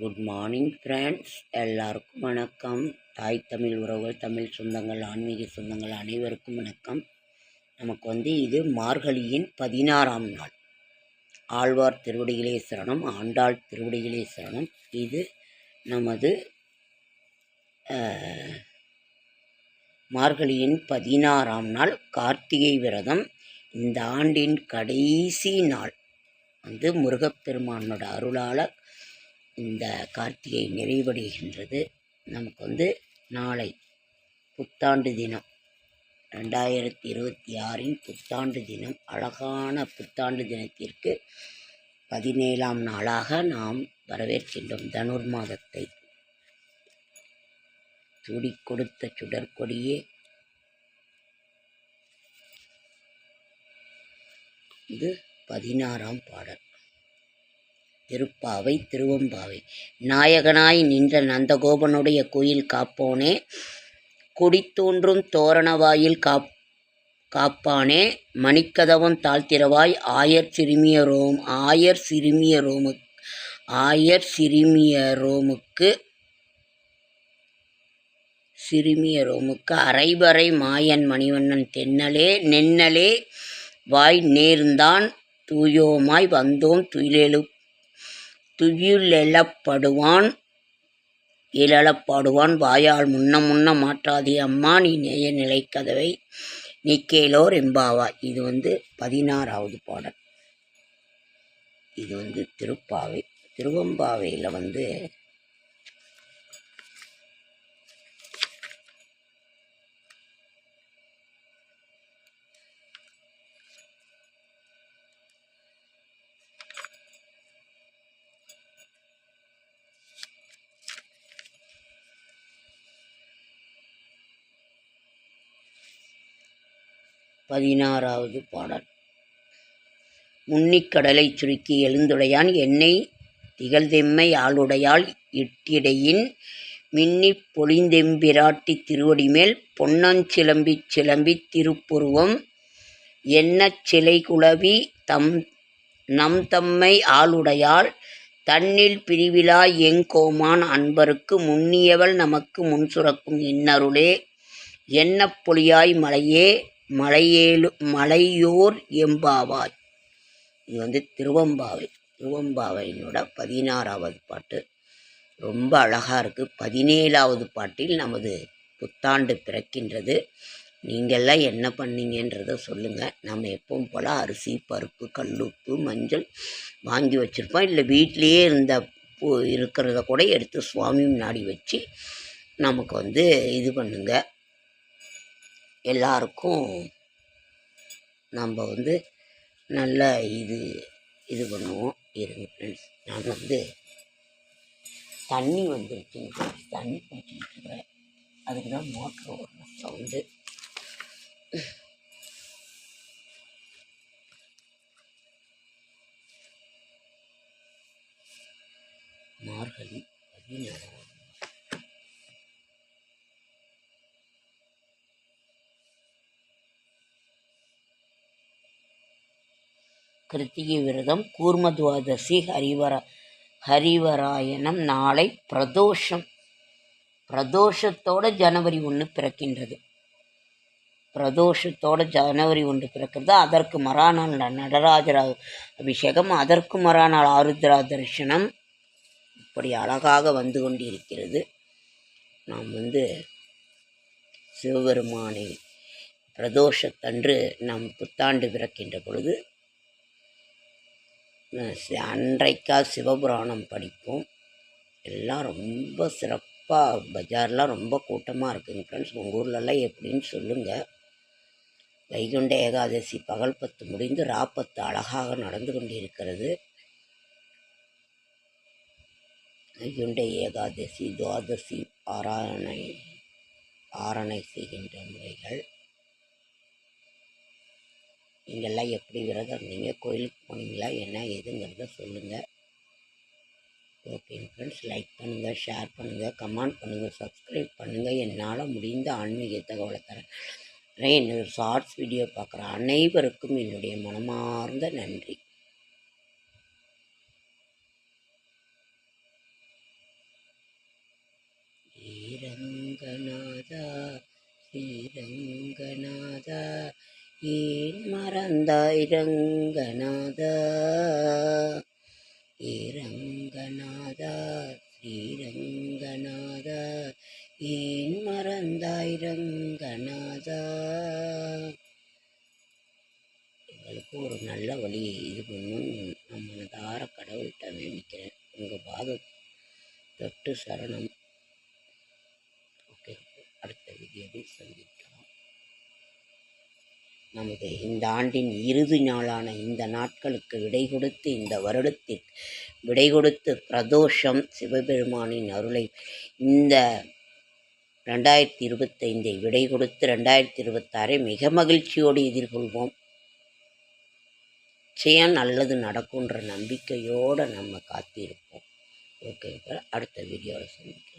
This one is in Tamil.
குட் மார்னிங் ஃப்ரெண்ட்ஸ் எல்லாருக்கும் வணக்கம். தாய் தமிழ் உறவுகள் தமிழ் சொந்தங்கள் ஆன்மீக சொந்தங்கள் அனைவருக்கும் வணக்கம். நமக்கு வந்து இது மார்கழியின் பதினாறாம் நாள். ஆழ்வார் திருவடிகளே சரணம் ஆண்டாள் திருவடிகளே சரணம். இது நமது மார்கழியின் பதினாறாம் நாள் கார்த்திகை விரதம். இந்த ஆண்டின் கடைசி நாள். வந்து முருகப்பெருமானோட அருளால் இந்த கார்த்திகை நிறைவடைகின்றது. நமக்கு வந்து நாளை புத்தாண்டு தினம். ரெண்டாயிரத்தி இருபத்தி ஆறின் புத்தாண்டு தினம். அழகான புத்தாண்டு தினத்திற்கு பதினேழாம் நாளாக நாம் வரவேற்கின்றோம். தனுர் மாதத்தை சூடிக் கொடுத்த சுடற்கொடியே இது பதினாறாம் பாடல். திருப்பாவை திருவம்பாவை. நாயகனாய் நின்ற நந்தகோபனுடைய கோயில் காப்போனே குடித்தோன்றும் தோரணவாயில் காப் காப்பானே மணிக்கதவம் தாழ்த்திரவாய் ஆயர் சிறுமிய ரோம் ஆயர் சிறுமிய ரோமு ஆயர் சிறுமிய ரோமுக்கு சிறுமிய ரோமுக்கு அரைபறை மாயன் மணிவண்ணன் தென்னலே நென்னலே வாய் நேர்ந்தான் தூயோமாய் வந்தோம் துயிலெழு துயிலெழப்படுவான் இழப்பாடுவான் வாயால் முன்ன முன்ன மாற்றாதே அம்மா நீ நேய நிலை கதவை நிக்கேலோர் எம்பாவாய் இது வந்து பதினாறாவது பாடல். இது வந்து திருப்பாவை திருவம்பாவையில் வந்து பதினாறாவது பாடல். முன்னிக்கடலைச் சுருக்கி எழுந்துடையான் என்னை திகழ்தெம்மை ஆளுடையாள் இட்டிடையின் மின்னி பொழிந்தெம்பிராட்டி திருவடிமேல் பொன்னஞ்சிலம்பிச் சிலம்பித் திருப்புருவம் என்ன சிலை குளவி தம் நம் தம்மை ஆளுடையாள் தன்னில் பிரிவிலா எங்கோமான் அன்பருக்கு முன்னியவள் நமக்கு முன் சுரக்கும் இன்னருளே என்ன பொழியாய் மலையே மலையேலு மலையோர் எம்பாவாய். இது வந்து திருவம்பாவை திருவம்பாவையினோட பதினாறாவது பாட்டு. ரொம்ப அழகாக இருக்குது பதினேழாவது பாட்டில் நமது புத்தாண்டு பிறக்கின்றது. நீங்கள்லாம் என்ன பண்ணீங்கன்றத சொல்லுங்கள் நம்ம எப்பவும் போல் அரிசி பருப்பு கல்லுப்பு மஞ்சள் வாங்கி வச்சுருப்போம். இல்லை வீட்டிலேயே இருந்த பூ இருக்கிறத கூட எடுத்து சுவாமி முன்னாடி வச்சு நமக்கு வந்து இது பண்ணுங்கள் எல்லாருக்கும் நம்ம வந்து நல்ல இது இது பண்ணுவோம். இருங்க ஃப்ரெண்ட்ஸ் நான் வந்து தண்ணி வந்துருச்சு தண்ணி குடிச்சிட்டு அதுக்கு தான் மோட்ரு ஓடுற சவுண்டு மார்கழி பதினாறு கிருத்திகை விரதம் கூர்மதுவாதசி ஹரிவர ஹரிவராயணம் நாளை பிரதோஷம். பிரதோஷத்தோட ஜனவரி ஒன்று பிறக்கின்றது. பிரதோஷத்தோட ஜனவரி ஒன்று பிறக்கிறது. அதற்கு மறாநாள் ந- அபிஷேகம். அதற்கு மறாநாள் ஆருத்ரா தரிசனம். இப்படி அழகாக வந்து கொண்டிருக்கிறது. நாம் வந்து சிவபெருமானை பிரதோஷத்தன்று நாம் புத்தாண்டு பிறக்கின்ற பொழுது அன்றைக்கா சிவபுராணம் படிப்போம். எல்லாம் ரொம்ப சிறப்பாக பஜார்லாம் ரொம்ப கூட்டமாக இருக்குங்க ஃப்ரெண்ட்ஸ் உங்கள் ஊர்லலாம் எப்படின்னு சொல்லுங்கள் வைகுண்ட ஏகாதசி பகல் பத்து முடிந்து ராப்பத்து அழகாக நடந்து கொண்டிருக்கிறது. வைகுண்ட ஏகாதசி துவாதசி ஆராதனை ஆரணை செய்கின்ற முறைகள். நீங்கள்லாம் எப்படி விரதம்? இருந்தீங்க கோயிலுக்கு போனீங்களா? என்ன ஏதுங்கிறத சொல்லுங்கள் ஓகே ஃப்ரெண்ட்ஸ் லைக் பண்ணுங்கள் ஷேர் பண்ணுங்கள் கமெண்ட் பண்ணுங்கள் சப்ஸ்கிரைப் பண்ணுங்கள் என்னால் முடிந்த ஆன்மீக தகவலை தரேன். என்னோட ஷார்ட்ஸ் வீடியோ பார்க்குற அனைவருக்கும் என்னுடைய மனமார்ந்த நன்றி. ஸ்ரீரங்கநாதா ஸ்ரீரங்கநாதா ஏன் மறந்தாய் ரங்கநாதா ஏரங்கநாதா ஸ்ரீரங்கநாதா ஏன் மறந்தாய் ரங்கநாதா எங்களுக்கு ஒரு நல்ல வழியை இது பண்ணும். நான் மனதார கடவுள்கிட்ட வேண்டிக்கிறேன். உங்கள் பாத தொட்டு சரணம். ஓகே அடுத்த வீடியோவில் சந்திக்கலாம். நமது இந்த ஆண்டின் இறுதி நாளான இந்த நாட்களுக்கு விடை கொடுத்து இந்த வருடத்திற்கு விடை கொடுத்து பிரதோஷம் சிவபெருமானின் அருளை இந்த ரெண்டாயிரத்தி இருபத்தைந்தை விடை கொடுத்து ரெண்டாயிரத்தி இருபத்தாறை மிக மகிழ்ச்சியோடு எதிர்கொள்வோம். நிச்சயம் நல்லது நடக்குன்ற நம்பிக்கையோடு நம்ம காத்திருப்போம். ஓகே அடுத்த வீடியோவில் சந்திக்கலாம்